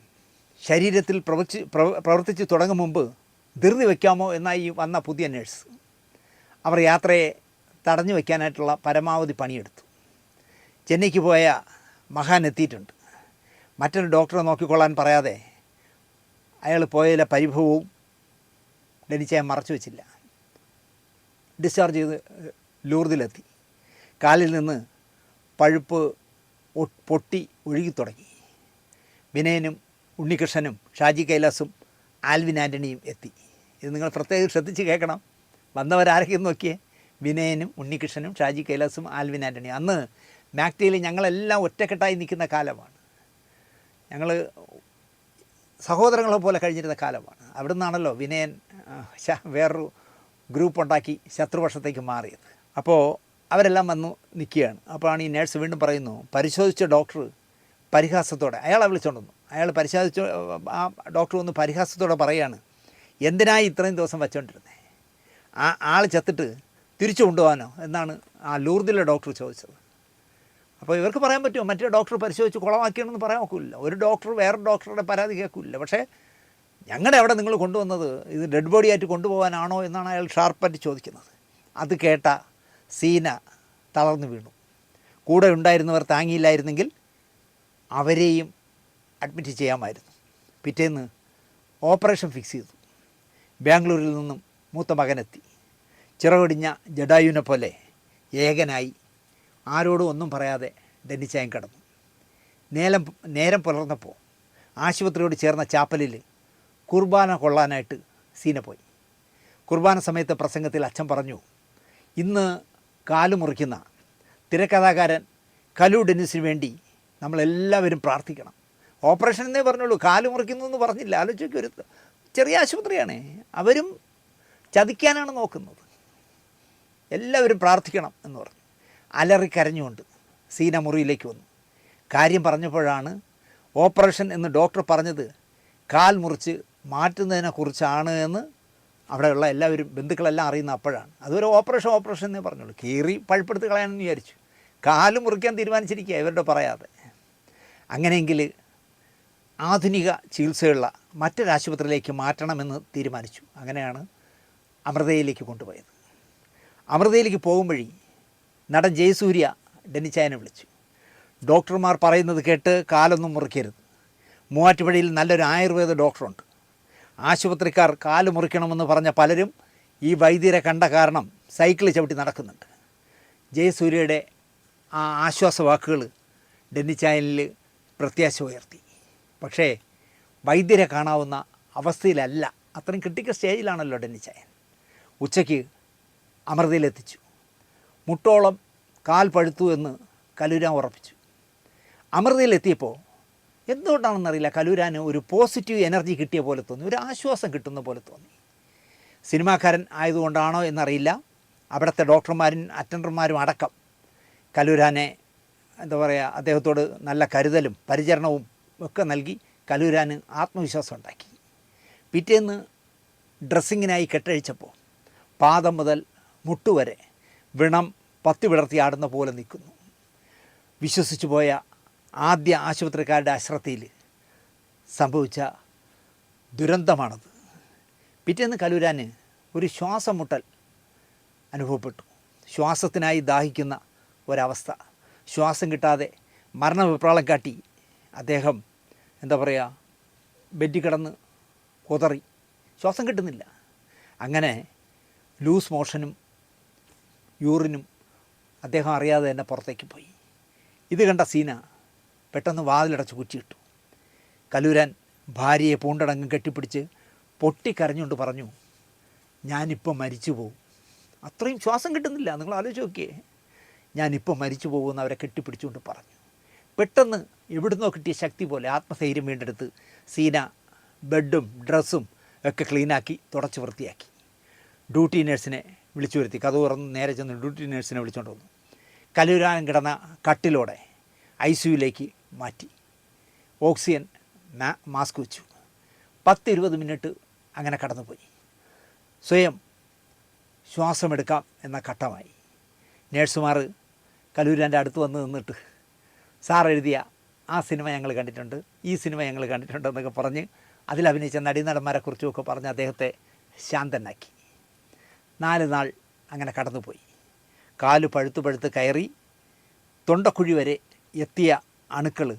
ശരീരത്തിൽ പ്രവർത്തി പ്രവ- പ്രവർത്തിച്ച് തുടങ്ങും മുമ്പ് ധൃതി വയ്ക്കാമോ എന്നായി വന്ന പുതിയ നേഴ്സ്. അവർ യാത്രയെ തടഞ്ഞു വയ്ക്കാനായിട്ടുള്ള പരമാവധി പണിയെടുത്തു. ചെന്നൈക്ക് പോയ മഹാൻ എത്തിയിട്ടുണ്ട്. മറ്റൊരു ഡോക്ടറെ നോക്കിക്കൊള്ളാൻ പറയാതെ അയാൾ പോയതിലെ പരിഭവവും ഡെനിച്ചയെ മറച്ചു വെച്ചില്ല. ഡിസ്ചാർജ് ചെയ്ത് ലൂർദിലെത്തി. കാലിൽ നിന്ന് പഴുപ്പ് പൊട്ടി ഒഴുകി തുടങ്ങി. വിനയനും ഉണ്ണികൃഷ്ണനും ഷാജി കൈലാസും ആൽവിൻ ആന്റണിയും എത്തി. ഇത് നിങ്ങൾ പ്രത്യേകം ശ്രദ്ധിച്ച് കേൾക്കണം. വന്നവരാരൊക്കെയും നോക്കിയേ. വിനയനും ഉണ്ണികൃഷ്ണനും ഷാജി കൈലാസും ആൽവിൻ ആന്റണിയും അന്ന് മാക്ടയിൽ ഞങ്ങളെല്ലാം ഒറ്റക്കെട്ടായി നിൽക്കുന്ന കാലമാണ്. ഞങ്ങൾ സഹോദരങ്ങളെ പോലെ കഴിഞ്ഞിരുന്ന കാലമാണ്. അവിടെ നിന്നാണല്ലോ വിനയൻ വേറൊരു ഗ്രൂപ്പ് ഉണ്ടാക്കി ശത്രുപക്ഷത്തേക്ക് മാറിയത്. അപ്പോൾ അവരെല്ലാം വന്നു നിൽക്കുകയാണ്. അപ്പോഴാണ് ഈ നേഴ്സ് വീണ്ടും പറയുന്നു പരിശോധിച്ച ഡോക്ടർ പരിഹാസത്തോടെ അയാളെ വിളിച്ചോണ്ട് വന്നു. അയാൾ പരിശോധിച്ച ആ ഡോക്ടർ ഒന്ന് പരിഹാസത്തോടെ പറയാണ് എന്തിനായി ഇത്രയും ദിവസം വച്ചുകൊണ്ടിരുന്നത് ആ ആൾ ചത്തിട്ട് തിരിച്ചു കൊണ്ടുപോകാനോ? എന്നാണ് ആ ലൂർദിലെ ഡോക്ടർ ചോദിച്ചത്. അപ്പോൾ ഇവർക്ക് പറയാൻ പറ്റുമോ? മറ്റേ ഡോക്ടർ പരിശോധിച്ച് കുളമാക്കിയാണെന്ന് പറയാൻ ഒക്കില്ല. ഒരു ഡോക്ടർ വേറെ ഡോക്ടറുടെ പരാതി കേൾക്കില്ല. പക്ഷേ ഞങ്ങളുടെ അവിടെ നിങ്ങൾ കൊണ്ടുവന്നത് ഇത് ഡെഡ് ബോഡി ആയിട്ട് കൊണ്ടുപോകാനാണോ എന്നാണ് അയാൾ ഷാർപ്പായിട്ട് ചോദിക്കുന്നത്. അത് കേട്ട സീന തളർന്നു വീണു. കൂടെ ഉണ്ടായിരുന്നവർ താങ്ങിയില്ലായിരുന്നെങ്കിൽ അവരെയും അഡ്മിറ്റ് ചെയ്യാമായിരുന്നു. പിറ്റേന്ന് ഓപ്പറേഷൻ ഫിക്സ് ചെയ്തു. ബാംഗ്ലൂരിൽ നിന്നും മൂത്ത മകനെത്തി. ചിറകൊടിഞ്ഞ ജഡായുവിനെ പോലെ ഏകനായി ആരോടും ഒന്നും പറയാതെ ദണ്ഡിച്ചായം കിടന്നു. നേരം നേരം പുലർന്നപ്പോൾ ആശുപത്രിയോട് ചേർന്ന ചാപ്പലിൽ കുർബാന കൊള്ളാനായിട്ട് സീന പോയി. കുർബാന സമയത്തെ പ്രസംഗത്തിൽ അച്ഛൻ പറഞ്ഞു ഇന്ന് കാലു മുറിക്കുന്ന തിരക്കഥാകാരൻ കലു ഡെന്നിസിന് വേണ്ടി നമ്മളെല്ലാവരും പ്രാർത്ഥിക്കണം. ഓപ്പറേഷൻ എന്നേ പറഞ്ഞുള്ളൂ കാലു മുറിക്കുന്നു എന്ന് പറഞ്ഞില്ല. ആലോചിക്കുക ഒരു ചെറിയ ആശുപത്രിയാണ്. അവരും ചതിക്കാനാണ് നോക്കുന്നത്. എല്ലാവരും പ്രാർത്ഥിക്കണം എന്ന് പറഞ്ഞു. അലറി കരഞ്ഞുകൊണ്ട് സീന മുറിയിലേക്ക് വന്നു. കാര്യം പറഞ്ഞപ്പോഴാണ് ഓപ്പറേഷൻ എന്ന് ഡോക്ടർ പറഞ്ഞത് കാൽ മുറിച്ച് മാറ്റുന്നതിനെക്കുറിച്ചാണ് എന്ന് അവിടെയുള്ള എല്ലാവരും ബന്ധുക്കളെല്ലാം അറിയുന്ന അപ്പോഴാണ്. അതൊരു ഓപ്പറേഷൻ ഓപ്പറേഷൻ എന്നേ പറഞ്ഞുള്ളൂ. കീറി പഴുപ്പെടുത്ത് കളയാനെന്ന് വിചാരിച്ചു. കാൽ മുറിക്കാൻ തീരുമാനിച്ചിരിക്കുക ഇവരുടെ പറയാതെ. അങ്ങനെയെങ്കിൽ ആധുനിക ചികിത്സയുള്ള മറ്റൊരാശുപത്രിയിലേക്ക് മാറ്റണമെന്ന് തീരുമാനിച്ചു. അങ്ങനെയാണ് അമൃതയിലേക്ക് കൊണ്ടുപോയത്. അമൃതയിലേക്ക് പോകും വഴി നടൻ ജയസൂര്യ ഡെന്നിച്ചായനെ വിളിച്ചു. ഡോക്ടർമാർ പറയുന്നത് കേട്ട് കാലൊന്നും മുറിക്കരുത്. മൂവാറ്റുപുഴയിൽ നല്ലൊരു ആയുർവേദ ഡോക്ടറുണ്ട്. ആശുപത്രിക്കാർ കാൽ മുറിക്കണമെന്ന് പറഞ്ഞ പലരും ഈ വൈദ്യരെ കണ്ട കാരണം സൈക്കിൾ ചവിട്ടി നടക്കുന്നുണ്ട്. ജയസൂര്യയുടെ ആ ആശ്വാസ വാക്കുകൾ ഡെന്നിച്ചായനിൽ പ്രത്യാശ ഉയർത്തി. പക്ഷേ വൈദ്യരെ കാണാവുന്ന അവസ്ഥയിലല്ല. അത്രയും ക്രിട്ടിക്കൽ സ്റ്റേജിലാണല്ലോ ഡെന്നിച്ചായൻ. ഉച്ചയ്ക്ക് അമൃതയിലെത്തിച്ചു. മുട്ടോളം കാൽ പഴുത്തു എന്ന് കലൂരാൻ ഉറപ്പിച്ചു. അമൃതയിലെത്തിയപ്പോൾ എന്തുകൊണ്ടാണെന്നറിയില്ല കലൂരാന് ഒരു പോസിറ്റീവ് എനർജി കിട്ടിയ പോലെ തോന്നി ഒരു ആശ്വാസം കിട്ടുന്ന പോലെ തോന്നി. സിനിമാക്കാരൻ ആയതുകൊണ്ടാണോ എന്നറിയില്ല അവിടുത്തെ ഡോക്ടർമാരും അറ്റൻഡർമാരും അടക്കം കലൂരാനെ എന്താ പറയുക അദ്ദേഹത്തോട് നല്ല കരുതലും പരിചരണവും ഒക്കെ നൽകി കലൂരാന് ആത്മവിശ്വാസം ഉണ്ടാക്കി. പിറ്റേന്ന് ഡ്രസ്സിങ്ങിനായി കെട്ടഴിച്ചപ്പോൾ പാദം മുതൽ മുട്ടുവരെ വ്രണം പത്തി വിടർത്തി ആടുന്ന പോലെ നിൽക്കുന്നു. വിശ്വസിച്ചു പോയ ആദ്യ ആശുപത്രിക്കാരുടെ അശ്രദ്ധയിൽ സംഭവിച്ച ദുരന്തമാണത്. പിറ്റേന്ന് കലൂരാന് ഒരു ശ്വാസം മുട്ടൽ അനുഭവപ്പെട്ടു. ശ്വാസത്തിനായി ദാഹിക്കുന്ന ഒരവസ്ഥ. ശ്വാസം കിട്ടാതെ മരണവിപ്രാളം കാട്ടി അദ്ദേഹം എന്താ പറയുക ബെഡിൽ കിടന്ന് കുതറി. ശ്വാസം കിട്ടുന്നില്ല. അങ്ങനെ ലൂസ് മോഷനും യൂറിനും അദ്ദേഹം അറിയാതെ തന്നെ പുറത്തേക്ക് പോയി. ഇത് കണ്ട സീന പെട്ടെന്ന് വാതിലടച്ച് കുറ്റിയിട്ടു. കലൂരാൻ ഭാര്യയെ പൂണ്ടടങ്ങും കെട്ടിപ്പിടിച്ച് പൊട്ടിക്കരഞ്ഞുകൊണ്ട് പറഞ്ഞു ഞാനിപ്പോൾ മരിച്ചു പോകും അത്രയും ശ്വാസം കിട്ടുന്നില്ല. നിങ്ങൾ ആലോചിച്ച് നോക്കിയേ. ഞാനിപ്പോൾ മരിച്ചു പോകുമെന്ന് അവരെ കെട്ടിപ്പിടിച്ചുകൊണ്ട് പറഞ്ഞു. പെട്ടെന്ന് എവിടുന്നോ കിട്ടിയ ശക്തി പോലെ ആത്മധൈര്യം വീണ്ടെടുത്ത് സീന ബെഡും ഡ്രസ്സും ഒക്കെ ക്ലീനാക്കി തുടച്ച് വൃത്തിയാക്കി. ഡ്യൂട്ടി നേഴ്സിനെ വിളിച്ചു വരുത്തി. കഥ തുറന്ന് നേരെ ചെന്ന് ഡ്യൂട്ടി നേഴ്സിനെ വിളിച്ചുകൊണ്ട് വന്നു. കലൂരാൻ കിടന്ന കട്ടിലോടെ ഐ സിയുയിലേക്ക് മാറ്റി. ഓക്സിജൻ മാസ്ക് വെച്ചു. പത്ത് ഇരുപത് മിനിറ്റ് അങ്ങനെ കടന്നുപോയി. സ്വയം ശ്വാസമെടുക്കാം എന്ന ഘട്ടമായി. നേഴ്സുമാർ കലൂരാന്റെ അടുത്ത് വന്ന് നിന്നിട്ട് സാർ എഴുതിയ ആ സിനിമ ഞങ്ങൾ കണ്ടിട്ടുണ്ട് ഈ സിനിമ ഞങ്ങൾ കണ്ടിട്ടുണ്ട് എന്നൊക്കെ പറഞ്ഞ് അതിൽ അഭിനയിച്ച നടീനടന്മാരെക്കുറിച്ചുമൊക്കെ പറഞ്ഞ് അദ്ദേഹത്തെ ശാന്തനാക്കി. നാല് നാൾ അങ്ങനെ കടന്നുപോയി. കാൽ പഴുത്തു പഴുത്ത് കയറി തൊണ്ടക്കുഴി വരെ എത്തിയ അണുക്കൾ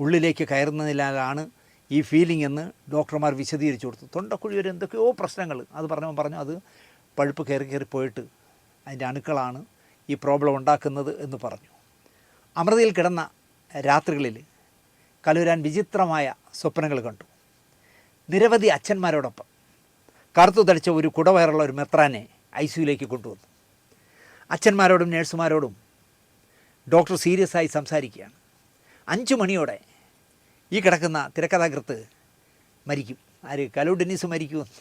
ഉള്ളിലേക്ക് കയറുന്നതിനാലാണ് ഈ ഫീലിംഗ് എന്ന് ഡോക്ടർമാർ വിശദീകരിച്ചു കൊടുത്തു തൊണ്ടക്കുഴി വരെ എന്തൊക്കെയോ പ്രശ്നങ്ങൾ. അത് പറഞ്ഞവൻ പറഞ്ഞു അത് പഴുപ്പ് കയറി കയറി പോയിട്ട് അതിന്റെ അണുക്കളാണ് ഈ പ്രോബ്ലം ഉണ്ടാക്കുന്നത് എന്ന് പറഞ്ഞു. അമൃതയിൽ കിടന്ന രാത്രികളിൽ കലൂരാൻ വിചിത്രമായ സ്വപ്നങ്ങൾ കണ്ടു. നിരവധി അച്ഛന്മാരോടൊപ്പം കറുത്തു തടിച്ച ഒരു കുടവയറുള്ള ഒരു മെത്രാനെ ഐ സിയുലേക്ക് കൊണ്ടുവന്നു. അച്ഛന്മാരോടും നേഴ്സുമാരോടും ഡോക്ടർ സീരിയസ് ആയി സംസാരിക്കുകയാണ്. അഞ്ച് മണിയോടെ ഈ കിടക്കുന്ന തിരക്കഥാകൃത്ത് മരിക്കും. ആര്? കലു ഡെന്നീസ് മരിക്കുമെന്ന്.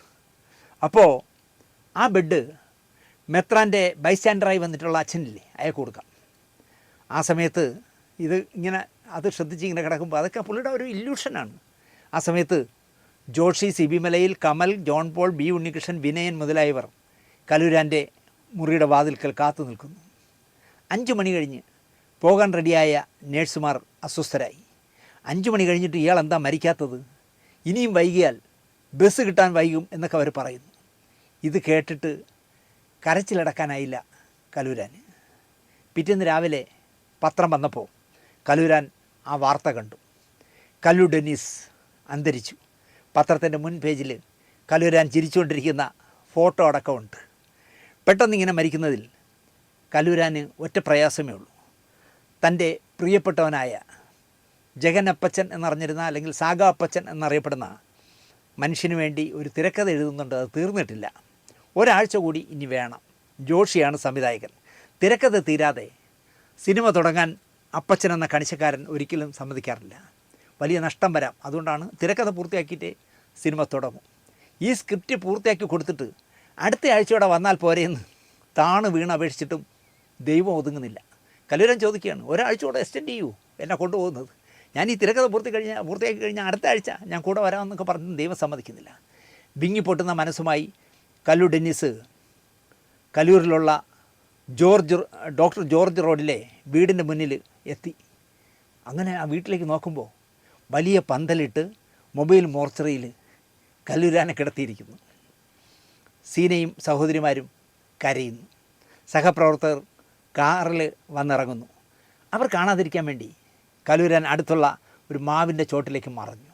അപ്പോൾ ആ ബെഡ് മെത്രാന്റെ ബൈസ്റ്റാൻഡറായി വന്നിട്ടുള്ള അച്ഛനില്ലേ? അയാൾക്ക് കൊടുക്കാം. ആ സമയത്ത് ഇത് ഇങ്ങനെ അത് ശ്രദ്ധിച്ച് ഇങ്ങനെ കിടക്കുമ്പോൾ അതൊക്കെ പുള്ളിയുടെ ഒരു ഇല്യൂഷനാണ്. ആ സമയത്ത് Joshi Sibi Malayil Kamal John Paul B Unnikrishnan Vinayan മുതലായവർ കലൂരാന്റെ മുറിയുടെ വാതിൽക്കൽ കാത്തു നിൽക്കുന്നു. അഞ്ച് മണി കഴിഞ്ഞ് പോകാൻ റെഡിയായ നേഴ്സുമാർ അസ്വസ്ഥരായി. അഞ്ച് മണി കഴിഞ്ഞിട്ട് ഇയാൾ എന്താ മരിക്കാത്തത്? ഇനിയും വൈകിയാൽ ബസ് കിട്ടാൻ വൈകും എന്നൊക്കെ അവർ പറയുന്നു. ഇത് കേട്ടിട്ട് കരച്ചിലടക്കാനായില്ല കലൂരാൻ. പിറ്റേന്ന് രാവിലെ പത്രം വന്നപ്പോൾ കലൂരാൻ ആ വാർത്ത കണ്ടു. കല്ലു ഡെന്നീസ് അന്തരിച്ചു. പത്രത്തിന്റെ മുൻ പേജിൽ കലൂരാൻ ചിരിച്ചുകൊണ്ടിരിക്കുന്ന ഫോട്ടോ അടക്കമുണ്ട്. പെട്ടെന്നിങ്ങനെ മരിക്കുന്നതിൽ കലൂരാന് ഒറ്റ പ്രയാസമേ ഉള്ളൂ. തന്റെ പ്രിയപ്പെട്ടവനായ ജഗനപ്പച്ചൻ എന്നറിഞ്ഞിരുന്ന അല്ലെങ്കിൽ സാഗ അപ്പച്ചൻ എന്നറിയപ്പെടുന്ന മനുഷ്യന് വേണ്ടി ഒരു തിരക്കഥ എഴുതുന്നുണ്ട്. അത് തീർന്നിട്ടില്ല. ഒരാഴ്ച കൂടി ഇനി വേണം. ജോഷിയാണ് സംവിധായകൻ. തിരക്കഥ തീരാതെ സിനിമ തുടങ്ങാൻ അപ്പച്ചൻ എന്ന കണിശക്കാരൻ ഒരിക്കലും സമ്മതിക്കാറില്ല. വലിയ നഷ്ടം വരാം. അതുകൊണ്ടാണ് തിരക്കഥ പൂർത്തിയാക്കിയിട്ടേ സിനിമ തുടങ്ങും. ഈ സ്ക്രിപ്റ്റ് പൂർത്തിയാക്കി കൊടുത്തിട്ട് അടുത്ത ആഴ്ചയോടെ വന്നാൽ പോരെയെന്ന് താണു വീണ് അപേക്ഷിച്ചിട്ടും ദൈവം ഒതുങ്ങുന്നില്ല. കല്ലൂരം ചോദിക്കുകയാണ് ഒരാഴ്ച കൂടെ എക്സ്റ്റെൻഡ് ചെയ്യൂ എന്നെ കൊണ്ടുപോകുന്നത്. ഞാൻ ഈ തിരക്കഥ പൂർത്തി കഴിഞ്ഞാൽ പൂർത്തിയാക്കി കഴിഞ്ഞാൽ അടുത്ത ആഴ്ച ഞാൻ കൂടെ വരാമെന്നൊക്കെ പറഞ്ഞ് ദൈവം സമ്മതിക്കുന്നില്ല. ബിങ്ങി പൊട്ടുന്ന മനസ്സുമായി കല്ലു ഡെന്നിസ് കലൂരിലുള്ള ജോർജ് ഡോക്ടർ ജോർജ് റോഡിലെ വീടിന്റെ മുന്നിൽ എത്തി. അങ്ങനെ ആ വീട്ടിലേക്ക് നോക്കുമ്പോൾ വലിയ പന്തലിട്ട് മൊബൈൽ മോർച്ചറിയിൽ കല്ലുരാനെ കിടത്തിയിരിക്കുന്നു. സീനയും സഹോദരിമാരും കരയുന്നു. സഹപ്രവർത്തകർ കാറിൽ വന്നിറങ്ങുന്നു. അവർ കാണാതിരിക്കാൻ വേണ്ടി കലൂരാൻ അടുത്തുള്ള ഒരു മാവിന്റെ ചോട്ടിലേക്ക് മറഞ്ഞു.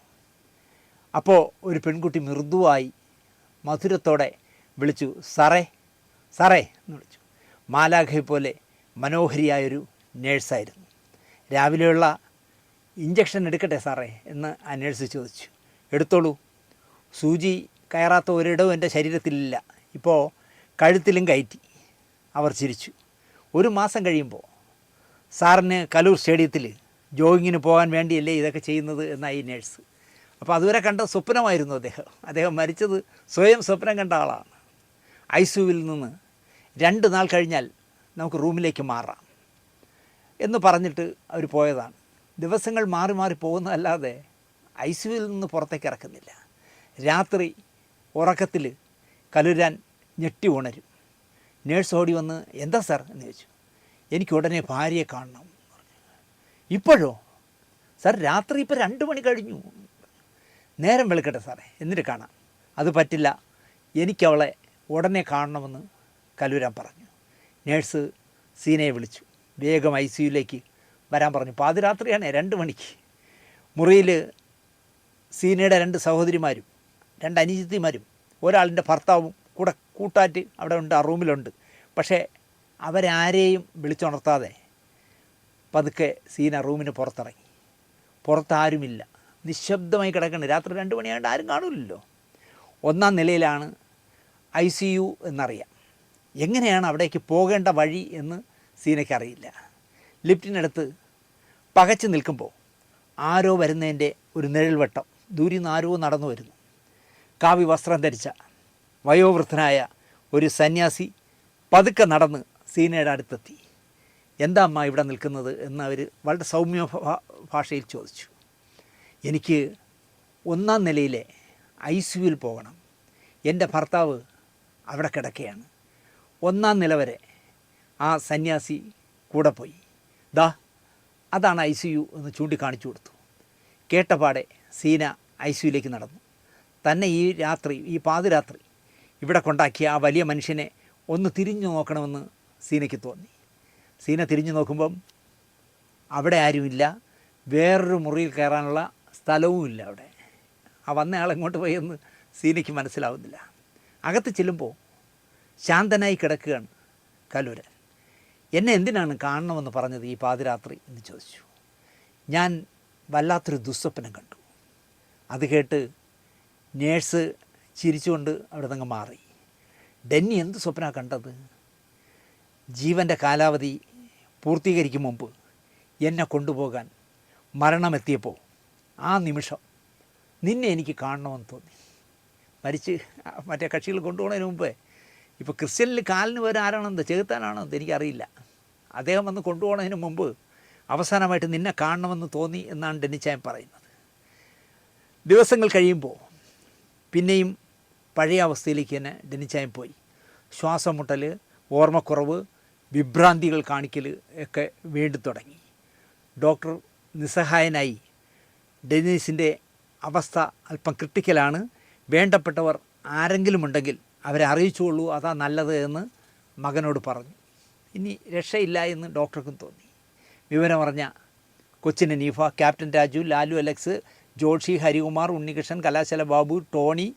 അപ്പോൾ ഒരു പെൺകുട്ടി മൃദുവായി മധുരത്തോടെ വിളിച്ചു സാറേ സാറേ എന്ന് വിളിച്ചു. മാലാഖയെ പോലെ മനോഹരിയായൊരു നേഴ്സായിരുന്നു. രാവിലെയുള്ള ഇഞ്ചക്ഷൻ എടുക്കട്ടെ സാറേ എന്ന് നേഴ്സ് ചോദിച്ചു. എടുത്തോളൂ. സൂചി കയറാത്ത ഒരിടവും എന്റെ ശരീരത്തിലില്ല. ഇപ്പോൾ കഴുത്തിലും കയറ്റി. അവർ ചിരിച്ചു. ഒരു മാസം കഴിയുമ്പോൾ സാറിന് കലൂർ സ്റ്റേഡിയത്തിൽ ജോഗിങ്ങിന് പോകാൻ വേണ്ടിയല്ലേ ഇതൊക്കെ ചെയ്യുന്നത് എന്നായി നേഴ്സ്. അപ്പോൾ അതുവരെ കണ്ട സ്വപ്നമായിരുന്നു അദ്ദേഹം. അദ്ദേഹം മരിച്ചത് സ്വയം സ്വപ്നം കണ്ട ആളാണ്. ഐ സിയുവിൽ നിന്ന് രണ്ട് നാൾ കഴിഞ്ഞാൽ നമുക്ക് റൂമിലേക്ക് മാറാം എന്ന് പറഞ്ഞിട്ട് അവർ പോയതാണ്. ദിവസങ്ങൾ മാറി മാറി പോകുന്നതല്ലാതെ ഐ സിയുവിൽ നിന്ന് പുറത്തേക്ക് ഇറക്കുന്നില്ല. രാത്രി ഉറക്കത്തിൽ കലുരാൻ ഞെട്ടി ഉണരും. നേഴ്സ് ഓടി വന്ന് എന്താ സാർ? എന്ന് ചോദിച്ചു. എനിക്ക് ഉടനെ ഭാര്യയെ കാണണം. പറഞ്ഞു. ഇപ്പോഴോ? സാർ രാത്രി ഇപ്പോൾ രണ്ട് മണി കഴിഞ്ഞു. നേരം വെളുക്കട്ടെ സാറേ എന്നിട്ട് കാണാം. അത് പറ്റില്ല. എനിക്കവളെ ഉടനെ കാണണമെന്ന് കലൂരാൻ പറഞ്ഞു. നേഴ്സ് സീനയെ വിളിച്ചു. വേഗം ഐ സിയുലേക്ക് വരാൻ പറഞ്ഞു. പാതിരാത്രിയാണ് രണ്ട് മണിക്ക്. മുറിയിൽ സീനയുടെ രണ്ട് സഹോദരിമാരും രണ്ട് അനുജിത്തിമാരും ഒരാളിന്റെ ഭർത്താവും കൂടെ കൂട്ടാറ്റ് അവിടെ ഉണ്ട് ആ റൂമിലുണ്ട്. പക്ഷേ അവരാരെയും വിളിച്ചുണർത്താതെ പതുക്കെ സീന റൂമിന് പുറത്തിറങ്ങി. പുറത്താരുമില്ല. നിശബ്ദമായി കിടക്കണം. രാത്രി രണ്ട് മണിയായിട്ട് ആരും കാണില്ലല്ലോ ഒന്നാം നിലയിലാണ് ഐ സി യു എന്നറിയാം. എങ്ങനെയാണ് അവിടേക്ക് പോകേണ്ട വഴി എന്ന് സീനയ്ക്ക് അറിയില്ല. ലിഫ്റ്റിനടുത്ത് പകച്ചു നിൽക്കുമ്പോൾ ആരോ വരുന്നതിന്റെ ഒരു നിഴൽവട്ടം. ദൂരിൽ നിന്ന് ആരോ നടന്നു വരുന്നു. കാവി വസ്ത്രം ധരിച്ച വയോവൃദ്ധനായ ഒരു സന്യാസി പതുക്കെ നടന്ന് സീനയുടെ അടുത്തെത്തി. എന്താ അമ്മ ഇവിടെ നിൽക്കുന്നത്? എന്ന് അവർ വളരെ സൗമ്യ ഭാഷയിൽ ചോദിച്ചു. എനിക്ക് ഒന്നാം നിലയിലെ ഐ സിയുവിൽ പോകണം. എന്റെ ഭർത്താവ് അവിടെ കിടക്കുകയാണ്. ഒന്നാം നില വരെ ആ സന്യാസി കൂടെ പോയി. ദാ അതാണ് ഐ സി യു എന്ന് ചൂണ്ടിക്കാണിച്ചു കൊടുത്തു. കേട്ടപാടെ സീന ഐ സി യുയിലേക്ക് നടന്നു. തന്നെ ഈ രാത്രി ഈ പാതിരാത്രി ഇവിടെ കൊണ്ടാക്കിയ ആ വലിയ മനുഷ്യനെ ഒന്ന് തിരിഞ്ഞു നോക്കണമെന്ന് സീനയ്ക്ക് തോന്നി. സീന തിരിഞ്ഞു നോക്കുമ്പം അവിടെ ആരുമില്ല വേറൊരു മുറിയിൽ കയറാനുള്ള സ്ഥലവുമില്ല അവിടെ. ആ വന്നയാൾ എങ്ങോട്ട് പോയെന്ന് സീനയ്ക്ക് മനസ്സിലാവുന്നില്ല. അകത്ത് ചെല്ലുമ്പോൾ ശാന്തനായി കിടക്കുകയാണ് കലൂരൻ എന്നെ എന്തിനാണ് കാണണമെന്ന് പറഞ്ഞത് ഈ പാതിരാത്രി എന്ന് ചോദിച്ചു. ഞാൻ വല്ലാത്തൊരു ദുസ്വപ്നം കണ്ടു. അത് കേട്ട് നേഴ്സ് ചിരിച്ചുകൊണ്ട് അവിടെ നിന്ന് മാറി. ഡെന്നി എന്ത് സ്വപ്നമാണ് കണ്ടത്? ജീവന്റെ കാലാവധി പൂർത്തീകരിക്കും മുമ്പ് എന്നെ കൊണ്ടുപോകാൻ മരണമെത്തിയപ്പോൾ ആ നിമിഷം നിന്നെ എനിക്ക് കാണണമെന്ന് തോന്നി. മരിച്ച് മറ്റേ കക്ഷികൾ കൊണ്ടുപോകുന്നതിന് മുമ്പേ ഇപ്പോൾ ക്രിസ്ത്യനിൽ കാലിന് വരെ ആരാണെന്ത് ചെകുത്താനാണോ എന്ന് എനിക്കറിയില്ല. അദ്ദേഹം വന്ന് കൊണ്ടുപോകുന്നതിന് മുമ്പ് അവസാനമായിട്ട് നിന്നെ കാണണമെന്ന് തോന്നി എന്നാണ് ഡെന്നിച്ചായൻ പറയുന്നത്. ദിവസങ്ങൾ കഴിയുമ്പോൾ പിന്നെയും പഴയ അവസ്ഥയിലേക്ക് തന്നെ ഡെന്നിച്ചായൻ പോയി. ശ്വാസം മുട്ടൽ ഓർമ്മക്കുറവ് വിഭ്രാന്തികൾ കാണിക്കൽ ഒക്കെ വീണ്ടും തുടങ്ങി. ഡോക്ടർ നിസ്സഹായനായി. ഡെന്നീസിന്റെ അവസ്ഥ അല്പം ക്രിട്ടിക്കലാണ്. വേണ്ടപ്പെട്ടവർ ആരെങ്കിലും ഉണ്ടെങ്കിൽ അവരെ അറിയിച്ചുകൊള്ളൂ അതാ നല്ലത് എന്ന് മകനോട് പറഞ്ഞു. ഇനി രക്ഷയില്ല എന്ന് ഡോക്ടർക്കും തോന്നി. വിവരം വിവരമറിഞ്ഞ Cochin നീഫ captain Raju Lalu Alex Joshiy Harikumar Unnikrishnan Kalasala Babu Tony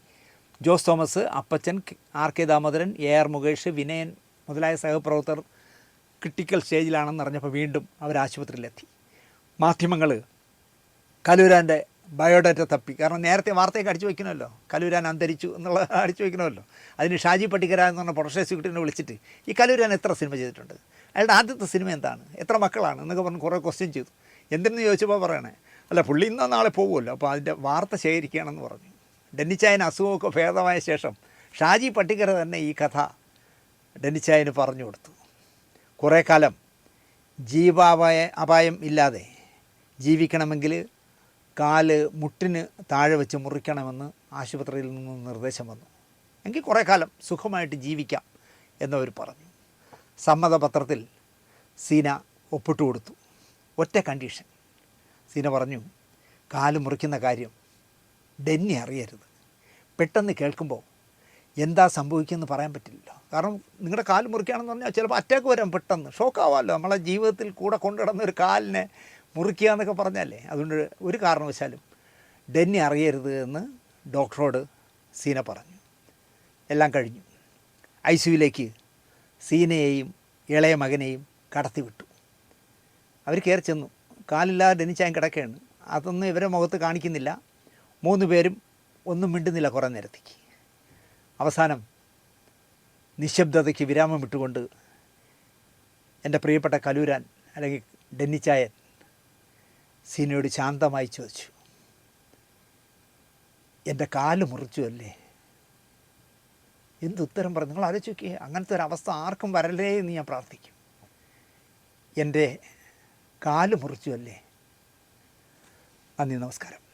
Jose Thomas Appachan R K Damodaran A R Mukesh Vinayan മുതലായ സഹപ്രവർത്തകർ ക്രിട്ടിക്കൽ സ്റ്റേജിലാണെന്ന് അറിഞ്ഞപ്പോൾ വീണ്ടും അവർ ആശുപത്രിയിലെത്തി മാധ്യമങ്ങൾ കലൂരാന്റെ ബയോഡാറ്റ തപ്പി. കാരണം നേരത്തെ വാർത്തയൊക്കെ അടിച്ചു വയ്ക്കണമല്ലോ. കലൂരാൻ അന്തരിച്ചു എന്നുള്ള അടിച്ചു വയ്ക്കണമല്ലോ. അതിന് ഷാജി പട്ടിക്കര എന്ന് പറഞ്ഞ പ്രൊഫഷണൽ സെക്രട്ടറിനെ വിളിച്ചിട്ട് ഈ കലൂരാൻ എത്ര സിനിമ ചെയ്തിട്ടുണ്ട്? അയാളുടെ ആദ്യത്തെ സിനിമ എന്താണ്? എത്ര മക്കളാണ്? എന്നൊക്കെ പറഞ്ഞ് കുറേ ക്വസ്റ്റ്യൻ ചെയ്തു. എന്തെന്ന് ചോദിച്ചപ്പോൾ പറയണേ? അല്ല പുള്ളി ഇന്നോ നാളെ പോകുമല്ലോ അപ്പോൾ അതിന്റെ വാർത്ത ശേഖരിക്കുകയാണെന്ന് പറഞ്ഞു. ഡെന്നിച്ചായന് അസുഖമൊക്കെ ഭേദമായ ശേഷം ഷാജി പട്ടിക്കര തന്നെ ഈ കഥ ഡെന്നിച്ചായന് പറഞ്ഞു കൊടുത്തു. കുറേ കാലം ജീവാപായ അപായം ഇല്ലാതെ ജീവിക്കണമെങ്കിൽ കാൽ മുട്ടിന് താഴെ വെച്ച് മുറിക്കണമെന്ന് ആശുപത്രിയിൽ നിന്ന് നിർദ്ദേശം വന്നു. എങ്കിൽ കുറേ കാലം സുഖമായിട്ട് ജീവിക്കാം എന്നവർ പറഞ്ഞു. സമ്മതപത്രത്തിൽ സീന ഒപ്പിട്ട് കൊടുത്തു. ഒറ്റ കണ്ടീഷൻ. സീന പറഞ്ഞു കാൽ മുറിക്കുന്ന കാര്യം ഡെന്നി അറിയരുത്. പെട്ടെന്ന് കേൾക്കുമ്പോൾ എന്താ സംഭവിക്കുമെന്ന് പറയാൻ പറ്റില്ലല്ലോ കാരണം നിങ്ങളുടെ കാൽ മുറിക്കുകയാണെന്ന് പറഞ്ഞാൽ ചിലപ്പോൾ അറ്റാക്ക് വരാം പെട്ടെന്ന്. ഷോക്കാവാമല്ലോ നമ്മളെ ജീവിതത്തിൽ കൂടെ കൊണ്ടുകിടന്ന ഒരു കാലിനെ മുറിക്കുക എന്നൊക്കെ പറഞ്ഞല്ലേ? അതുകൊണ്ട് ഒരു കാരണവശാലും ഡെന്നി അറിയരുത് എന്ന് ഡോക്ടറോട് സീന പറഞ്ഞു. എല്ലാം കഴിഞ്ഞു. ഐ സിയുലേക്ക് സീനയെയും ഇളയ മകനെയും കടത്തിവിട്ടു. അവർ കയറി ചെന്നു. കാലില്ലാതെ ഡെന്നിച്ചായം കിടക്കുകയാണ് അതൊന്നും ഇവരെ മുഖത്ത് കാണിക്കുന്നില്ല. മൂന്ന് പേരും ഒന്നും മിണ്ടുന്നില്ല കുറേ നേരത്തേക്ക്. അവസാനം നിശബ്ദതയ്ക്ക് വിരാമം വിട്ടുകൊണ്ട് എന്റെ പ്രിയപ്പെട്ട കലൂരാൻ അല്ലെങ്കിൽ ഡെന്നിച്ചായൻ സീനയോട് ശാന്തമായി ചോദിച്ചു എന്റെ കാൽ മുറിച്ചു അല്ലേ? എന്തുത്തരം പറഞ്ഞു? നിങ്ങൾ ആലോചിക്കുക അങ്ങനത്തെ ഒരു അവസ്ഥ ആർക്കും വരല്ലേ എന്ന് ഞാൻ പ്രാർത്ഥിക്കും. എന്റെ കാൽ മുറിച്ചു അല്ലേ? നന്ദി നമസ്കാരം.